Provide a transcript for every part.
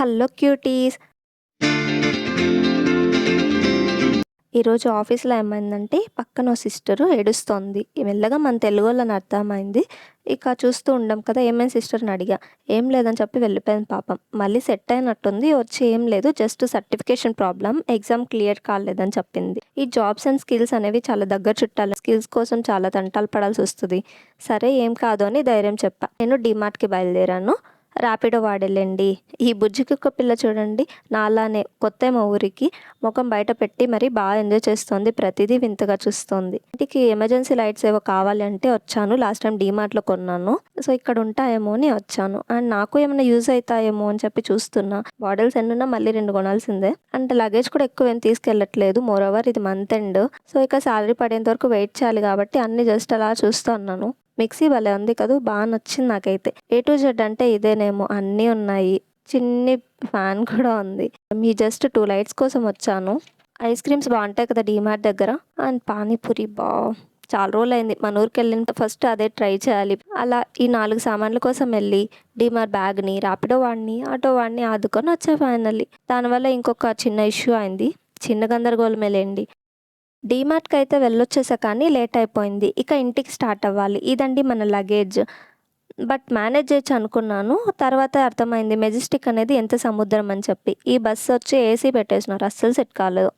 Hello cuties. ఈరోజు ఆఫీస్లో ఏమైందంటే పక్కన ఓ సిస్టరు ఏడుస్తోంది. మెల్లగా మన తెలుగు వాళ్ళని అర్థమైంది. ఇక చూస్తూ ఉండం కదా ఏమైంది సిస్టర్ని అడిగా. ఏం లేదని చెప్పి వెళ్ళిపోయింది పాపం. మళ్ళీ సెట్ అయినట్టుంది వచ్చి ఏం లేదు just certification problem exam clear కాలేదని చెప్పింది. ఈ జాబ్స్ అండ్ స్కిల్స్ అనేవి చాలా దగ్గర చుట్టాలి. స్కిల్స్ కోసం చాలా తంటాలు పడాల్సి వస్తుంది. సరే ఏం కాదు అని ధైర్యం చెప్పా. నేను డిమార్ట్కి బయలుదేరాను. ర్యాపిడో వాడెళ్ళండి. ఈ బుజ్జికి ఒక పిల్ల చూడండి నాలానే కొత్త మా ఊరికి ముఖం బయట పెట్టి మరి బాగా ఎంజాయ్ చేస్తుంది ప్రతిదీ వింతగా చూస్తుంది. ఇంటికి ఎమర్జెన్సీ లైట్స్ ఏవో కావాలి అంటే వచ్చాను లాస్ట్ టైం డీమార్ట్లో కొన్నాను. సో ఇక్కడ ఉంటాయేమో అని వచ్చాను. అండ్ నాకు ఏమైనా యూజ్ అవుతాయేమో అని చెప్పి చూస్తున్నా. బాటిల్స్ ఎన్నున్నా మళ్ళీ రెండు కొనాల్సిందే. అండ్ లగేజ్ కూడా ఎక్కువ ఏం తీసుకెళ్ళట్లేదు. మోర్ ఓవర్ ఇది మంత్ ఎండ్ సో ఇక శాలరీ పడేంత వరకు వెయిట్ చేయాలి కాబట్టి అన్ని జస్ట్ అలా చూస్తూ ఉన్నాను. మిక్సీ భలే ఉంది కదా బాగా నచ్చింది నాకైతే. ఏ టు జెడ్ అంటే ఇదేనేమో అన్నీ ఉన్నాయి. చిన్ని ఫ్యాన్ కూడా ఉంది. మీ జస్ట్ టూ లైట్స్ కోసం వచ్చాను. ఐస్ క్రీమ్స్ బాగుంటాయి కదా డీమార్ట్ దగ్గర. అండ్ పానీపూరి బా. చాలా రోజులు అయింది మన ఊరికి వెళ్ళిన ఫస్ట్ అదే ట్రై చేయాలి. అలా ఈ నాలుగు సామాన్ల కోసం వెళ్ళి డిమార్ బ్యాగ్ని ర్యాపిడో వాడిని ఆటో వాడిని ఆదుకొని వచ్చా ఫైనల్లీ. దానివల్ల ఇంకొక చిన్న ఇష్యూ అయింది. చిన్న గందరగోళం లేండి. డీమార్ట్కి అయితే వెళ్ళొచ్చేసా కానీ లేట్ అయిపోయింది. ఇక ఇంటికి స్టార్ట్ అవ్వాలి. ఇదండి మన లగేజ్ బట్ మేనేజ్ చేయొచ్చు అనుకున్నాను. తర్వాత అర్థమైంది మెజెస్టిక్ అనేది ఎంత సముద్రం అని చెప్పి. ఈ బస్సు వచ్చి ఏసీ పెట్టేసినారు. అస్సలు సెట్ కాలేదు.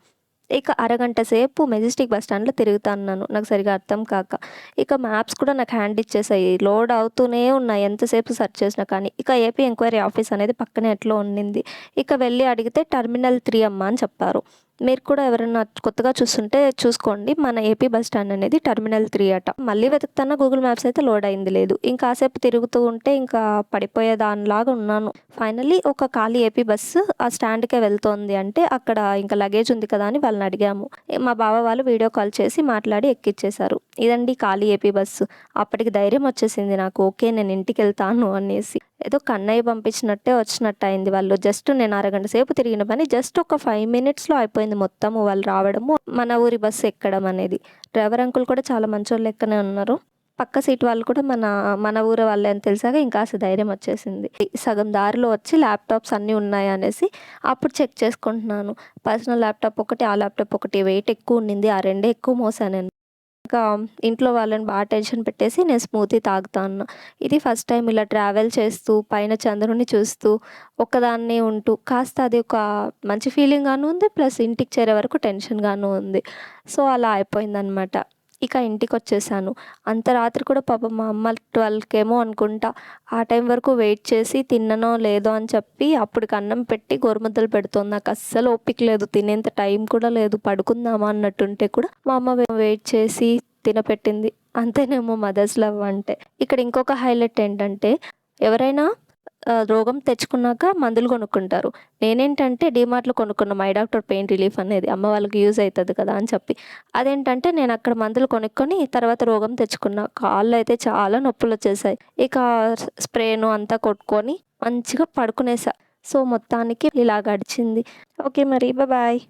ఇక అరగంట సేపు మెజెస్టిక్ బస్ స్టాండ్లో తిరుగుతున్నాను నాకు సరిగా అర్థం కాక. ఇక మ్యాప్స్ కూడా నాకు హ్యాండ్ ఇచ్చేసాయి. లోడ్ అవుతూనే ఉన్నాయి. ఎంతసేపు సెర్చ్ చేసినా కానీ. ఇక ఏపీ ఎంక్వైరీ ఆఫీస్ అనేది పక్కనే ఎట్లా ఉండింది. ఇక వెళ్ళి అడిగితే టర్మినల్ త్రీ అమ్మ అని చెప్పారు. మీరు కూడా ఎవరైనా కొత్తగా చూస్తుంటే చూసుకోండి. మన ఏపీ బస్ స్టాండ్ అనేది టర్మినల్ త్రీ అట. మళ్ళీ వెతుకుతాన గూగుల్ మ్యాప్స్ అయితే లోడ్ అయింది లేదు. ఇంకాసేపు తిరుగుతూ ఉంటే ఇంకా పడిపోయే దానిలాగా ఉన్నాను. ఫైనలీ ఒక ఖాళీ ఏపీ బస్సు ఆ స్టాండ్కే వెళ్తోంది అంటే అక్కడ ఇంకా లగేజ్ ఉంది కదా అని వాళ్ళని అడిగాము. మా బావ వాళ్ళు వీడియో కాల్ చేసి మాట్లాడి ఎక్కిచ్చేశారు. ఇదండి ఖాళీ ఏపీ బస్సు అప్పటికి ధైర్యం వచ్చేసింది నాకు. ఓకే నేను ఇంటికి వెళ్తాను అనేసి. ఏదో కన్నయ్య పంపించినట్టే వచ్చినట్టు అయింది వాళ్ళు. జస్ట్ నేను అరగంట సేపు తిరిగిన పని జస్ట్ ఒక ఫైవ్ మినిట్స్లో అయిపోయింది మొత్తము వాళ్ళు రావడము. మన ఊరి బస్సు ఎక్కడం అనేది. డ్రైవర్ అంకుల్ కూడా చాలా మంచోళ్ళు లెక్కనే ఉన్నారు. పక్క సీట్ వాళ్ళు కూడా మన మన ఊరు వాళ్ళే అని తెలిసాక ఇంకా ధైర్యం వచ్చేసింది. సగం దారిలో వచ్చి ల్యాప్టాప్స్ అన్నీ ఉన్నాయి అనేసి అప్పుడు చెక్ చేసుకుంటున్నాను. పర్సనల్ ల్యాప్టాప్ ఒకటి ఆ ల్యాప్టాప్ ఒకటి వెయిట్ ఎక్కువ ఉండింది ఆ రెండే ఎక్కువ మోసాను నేను. ఇంకా ఇంట్లో వాళ్ళని బాగా టెన్షన్ పెట్టేసి నేను స్మూతీ తాగుతాను ఇది ఫస్ట్ టైం ఇలా ట్రావెల్ చేస్తూ పైన చంద్రుని చూస్తూ ఒక్కదాన్నే ఉంటూ కాస్త అది ఒక మంచి ఫీలింగ్గాను ఉంది ప్లస్ ఇంటికి చేరే వరకు టెన్షన్గాను ఉంది. సో అలా అయిపోయిందనమాట ఇక ఇంటికి వచ్చేసాను అంత రాత్రి కూడా పాప మా అమ్మ ట్వెల్వ్కేమో అనుకుంటా ఆ టైం వరకు వెయిట్ చేసి తిన్ననో లేదో అని చెప్పి అప్పటికి అన్నం పెట్టి గోరుముద్దలు పెడుతుంది. నాకు అస్సలు ఓపిక లేదు తినేంత టైం కూడా లేదు పడుకుందామా అన్నట్టుంటే కూడా మా అమ్మ వెయిట్ చేసి తినపెట్టింది. అంతేనేమో మదర్స్ లవ్ అంటే. ఇక్కడ ఇంకొక హైలైట్ ఏంటంటే ఎవరైనా రోగం తెచ్చుకున్నాక మందులు కొనుక్కుంటారు. నేనేంటంటే డిమార్ట్లో కొనుక్కున్న మై డాక్టర్ పెయిన్ రిలీఫ్ అనేది అమ్మ వాళ్ళకి యూజ్ అవుతుంది కదా అని చెప్పి. అదేంటంటే నేను అక్కడ మందులు కొనుక్కొని తర్వాత రోగం తెచ్చుకున్నా. కాళ్ళు అయితే చాలా నొప్పులు వచ్చేసాయి. ఇక స్ప్రేను అంతా కొట్టుకొని మంచిగా పడుకునేసా. సో మొత్తానికి ఇలా గడిచింది ఓకే మరి బాయ్